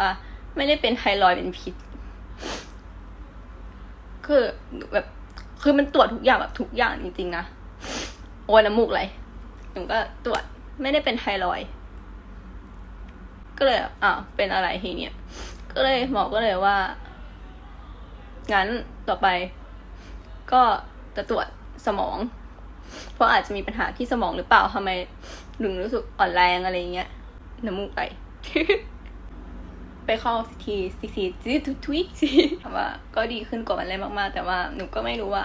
ว่า ไม่ได้เป็นไทรอยเป็นพิษ คือแบบคือมันตรวจทุกอย่างแบบทุกอย่างจริงๆนะโอ้ยน้ำมูกไหลหนูก็ตรวจไม่ได้เป็นไทรอย ก็เลยอ่าเป็นอะไรทีเนี้ยก็เลยหมอก็เลยว่า งั้นต่อไป ก็จะตรวจสมอง เพราะอาจจะมีปัญหาที่สมองหรือเปล่าทำไมถึงรู้สึกอ่อนแรงอะไรเงี้ยน้ำมูกไหล ไปเข้าทีซีซีซีทุทวิซีแต่ว่าก็ดีขึ้นกว่าวันแรกมากๆ แต่ว่าหนูก็ไม่รู้ว่า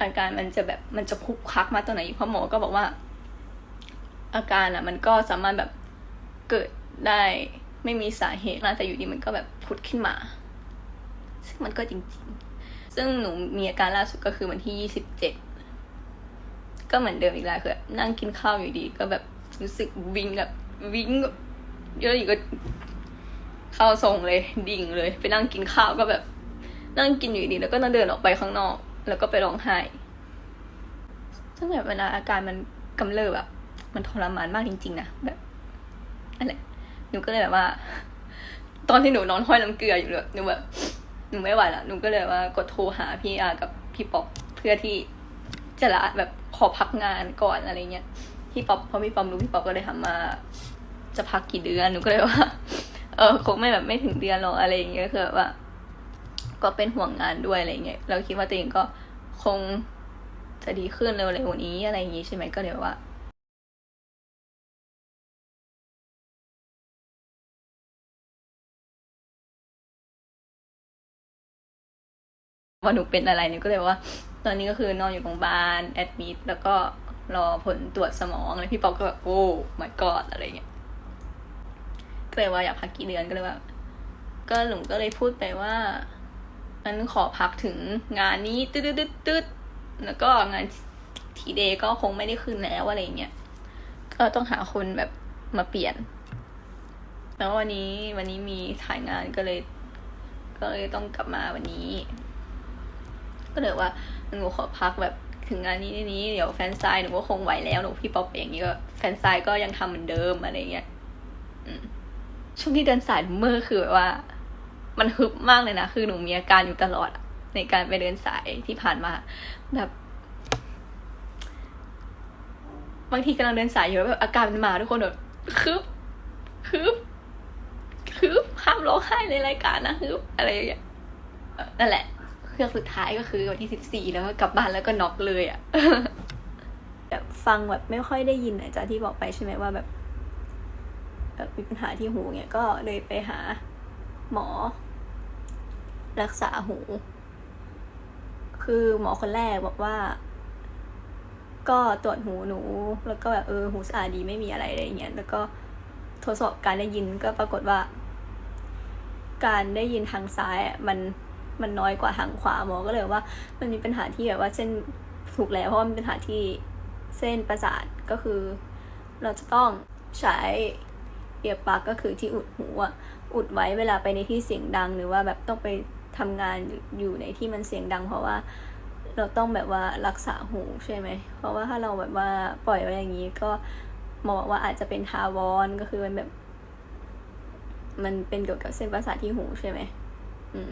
อาการมันจะแบบมันจะคุกคักมาตัวไหนเพราะหมอก็บอกว่า อาการอะ มันก็สามารถแบบเกิดได้ไม่มีสาเหตุนะแต่อยู่ดีมันก็แบบพุดขึ้นมา ซึ่งมันก็จริง ๆ ซึ่งหนูมีอาการล่าสุดก็คือวันที่ยี่สิบเจ็ดก็เหมือนเดิมอีกแล้วคือนั่งกินข้าวอยู่ดี ก็แบบรู้สึกวิงแบบวิงแบบ เยอะอยู่ก็เข้าทรงเลยดิ่งเลย ไปนั่งกินข้าวก็แบบ นั่งกินอยู่ดีแล้วก็นั่งเดินออกไปข้างนอก แล้วก็ไปร้องไห้ซึ่งแบบเวลาอาการมันกำเริบแบบมันทรมานมากจริง ๆนะแบบนั่นแหนูก็เลยแบบว่า ตอนที่หนูนอนห้อยน้ำเกลืออยู่เลยหนูแบบหนูไม่ไหวละหนูก็เลยว่ากดโทรหาพี่อากับพี่ป๊อปเพื่อที่จะละแบบขอพักงานก่อนอะไรเงี้ยพี่ป๊อปพอพี่ป๊อปรู้พี่ป๊อปก็เลยถามา จะพักกี่เดือนหนูก็เลยว่า เออคงไม่แบบไม่ถึงเดือนหรอกอะไรอย่างเงี้ยคือแบบว่า ก็เป็นห่วงงานด้วยอะไรเงี้ยเราคิดว่าตัวเองก็คงจะดีขึ้นเร็วๆนี้อะไรอย่างงี้ใช่ไหมก็เลยว่าว่าหนูเป็นอะไรเนี่ยก็เลยว่า ตอนนี้ก็คือนอนอยู่โรงพยาบาลแอดมิดแล้วก็รอผลตรวจสมองแล้วพี่ป๊อกก็แบบโอ้ my god อะไรเงี้ย เลยว่าอยากพักกี่เดือนก็เลยว่า ก็หนูก็เลยพูดไปว่างั้นขอพักถึงงานนี้ตึ๊ดตึ๊ดตึ๊ดตืดแล้วก็งานทีเดย์ก็คงไม่ได้ขึ้นแล้วอะไรเงี้ยก็ต้องหาคนแบบมาเปลี่ยน แล้ววันนี้วันนี้มีถ่ายงานก็เลย ก็เลยต้องกลับมาวันนี้ ก็เลยว่าหนูขอพักแบบถึงงานนี้นี้เดี๋ยวแฟนซายหนูก็คงไหวแล้วหนูพี่ป๊อปอย่างนี้ก็แฟนซายก็ยังทำเหมือนเดิมอะไรเงี้ย อืม ช่วงที่เดินสายเมื่อคือแบบว่า มันฮึบมากเลยนะ คือหนูมีอาการอยู่ตลอด ในการไปเดินสายที่ผ่านมา แบบบางทีกำลังเดินสายอยู่แล้วแบบอาการมันมาทุกคนแบบคึบคึบคึบห้ามร้องไห้ในรายการนะคึบอะไรอย่างเงี้ยนั่นแหละ เครื่องสุดท้ายก็คือวันที่สิบสี่แล้วก็กลับบ้านแล้วก็น็อกเลยอะ่ะแบบฟังแบบไม่ค่อยได้ยินอาจารย์ที่บอกไปใช่ไหมว่าแบบ แบบมีปัญหาที่หูเนี่ยก็เลยไปหาหมอ รักษาหู คือหมอคนแรกบอกว่า ก็ตรวจหูหนู แล้วก็แบบเออหูสะอาดดีไม่มีอะไรอะไรเงี้ยแล้วก็ทดสอบการได้ยินก็ปรากฏว่า การได้ยินทางซ้ายมันมันน้อยกว่าทางขวาหมอก็เลยว่า มันมีปัญหาที่แบบว่าเส้นถูกแล้วเพราะมันเป็นปัญหาที่เส้นประสาทก็คือ เราจะต้องใช้ เอียปลักก็คือที่อุดหูอะอุดไว้เวลาไปในที่เสียงดัง หรือว่าแบบต้องไปทำงานอยู่อยู่ในที่มันเสียงดัง เพราะว่าเราต้องแบบว่ารักษาหูใช่ไหม เพราะว่าถ้าเราแบบว่าปล่อยไว้อย่างนี้ก็หมอบอกว่าอาจจะเป็นทาวอนก็คือมันแบบ มันเป็นเกี่ยวกับเส้นประสาทที่หูใช่ไหมอืม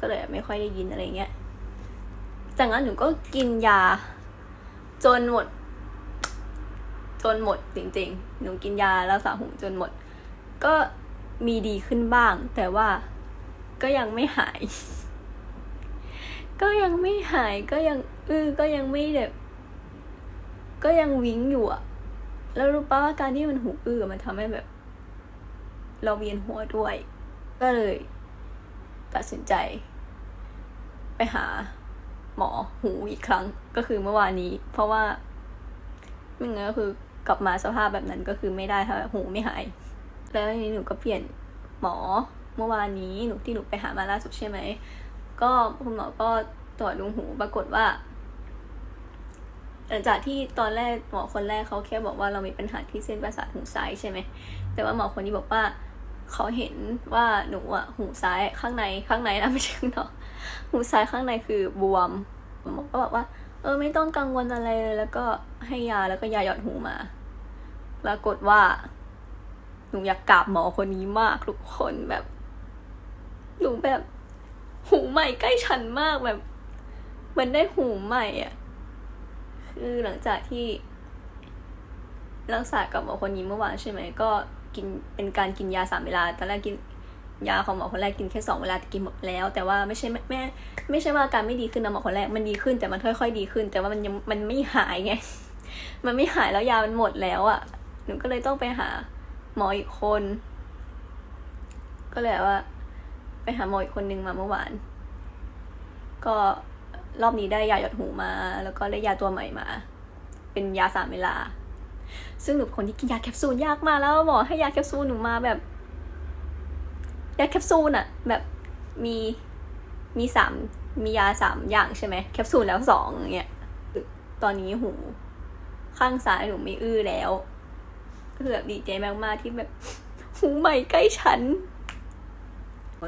ก็เลยไม่ค่อยได้ยินอะไรเงี้ยจากนั้นหนูก็กินยา จนหมด จนหมดจริงๆ หนูกินยารักษาหูจนหมด ก็มีดีขึ้นบ้าง แต่ว่าก็ยังไม่หาย ก็ยังไม่หายก็ยังเออก็ยังไม่แบบก็ยังวิ้งอยู่อะแล้วรู้ปะว่าการที่มันหูอื้อมันทำให้แบบ เราเวียนหัวด้วย ก็เลย ตัดสินใจ ไปหาหมอหูอีกครั้ง ก็คือเมื่อวานนี้ เพราะว่าไม่งั้นก็คือ กลับมาสภาพแบบนั้นก็คือไม่ได้ถ้าหูไม่หาย แล้วทีนี้หนูก็เปลี่ยนหมอเมื่อวานนี้หนูที่หนูไปหามาล่าสุดใช่ไหมก็คุณหมอก็ตรวจดูหูปรากฏว่าหลังจากที่ตอนแรกหมอคนแรกเขาแค่บอกว่าเรามีปัญหาที่เส้นประสาทหูซ้ายใช่ไหมแต่ว่าหมอคนนี้บอกว่าเขาเห็นว่าหนูอะหูซ้ายข้างในข้างในนะไม่ใช่ข้างนอกหูซ้ายข้างในคือบวมหมอก็บอกว่า เออไม่ต้องกังวลอะไรเลยแล้วก็ให้ยาแล้วก็ยาหยอดหูมา ปรากฏว่า หนูอยากกราบหมอคนนี้มากทุกคนแบบ หนูแบบ หูใหม่ใกล้ฉันมากแบบมือนได้หูใหม่อะคือหลังจากที่ รักษากับหมอคนนี้เมื่อวานใช่ไหม ก็กินเป็นการกินยาสามเวลา ตอนแรกกินยาของหมอคนแรกกินแค่สองเวลาแต่กินหมดแล้ว แต่ว่าไม่ใช่แม่ ไม่ใช่ว่าอาการไม่ดีขึ้นนะหมอคนแรกมันดีขึ้นแต่มันค่อยๆดีขึ้น แต่ว่ามันยังมันไม่หายไง มันไม่หายแล้วยามันหมดแล้วอะ่ะ หนูก็เลยต้องไปหาหมออีกคน ก็เลยว่า ไปหาหมออีกคนนึงมาเมื่อวาน ก็รอบนี้ได้ยาหยดหูมา แล้วก็ได้ยาตัวใหม่มา เป็นยาสามเวลา ซึ่งหนูเป็นคนที่กินยาแคปซูลยากมากแล้วหมอให้ยาแคปซูลหนูมาแบบยาแคปซูลอะแบบมีมีสามมียาสามอย่างใช่ไหมแคปซูลแล้วสองอย่างเงี้ยตอนนี้หู ข้างซ้ายหนูไม่อื้อแล้ว คือแบบดีใจมากๆที่แบบหูใหม่ใกล้ฉัน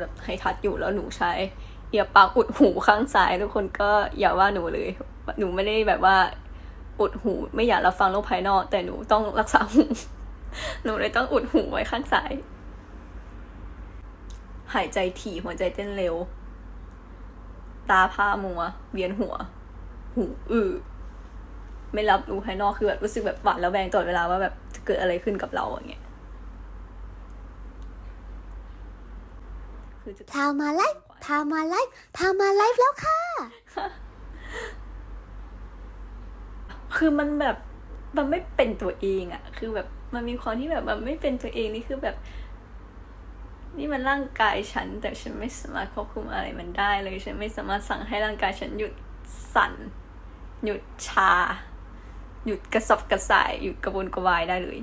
แบบให้ทัดอยู่แล้วหนูใช้เอียปากอุดหูข้างซ้ายทุกคนก็อย่าว่าหนูเลย หนูไม่ได้แบบว่า อุดหูไม่อยากรับฟังโลกภายนอก แต่หนูต้องรักษาหูหนูเลยต้องอุดหูไว้ข้างซ้าย หายใจถี่หัวใจเต้นเร็ว ตาผ้ามัว เวียนหัว หูอื้อ ไม่รับรู้ภายนอกคือแบบรู้สึกแบบหวาดระแวงตลอดเวลาว่าแบบจะเกิดอะไรขึ้นกับเราอย่างเงี้ยคือจะพาวมาไลฟ์พาวมาไลฟ์พาวมาไลฟ์แล้วค่ะ คือมันแบบมันไม่เป็นตัวเองอะคือแบบมันมีความที่แบบมันไม่เป็นตัวเองนี่คือแบบ นี่มันร่างกายฉัน แต่ฉันไม่สามารถควบคุมอะไรมันได้เลย ฉันไม่สามารถสั่งให้ร่างกายฉันหยุดสั่น หยุดชา หยุดกระสับกระส่ายหยุดกระวนกระวายได้เลย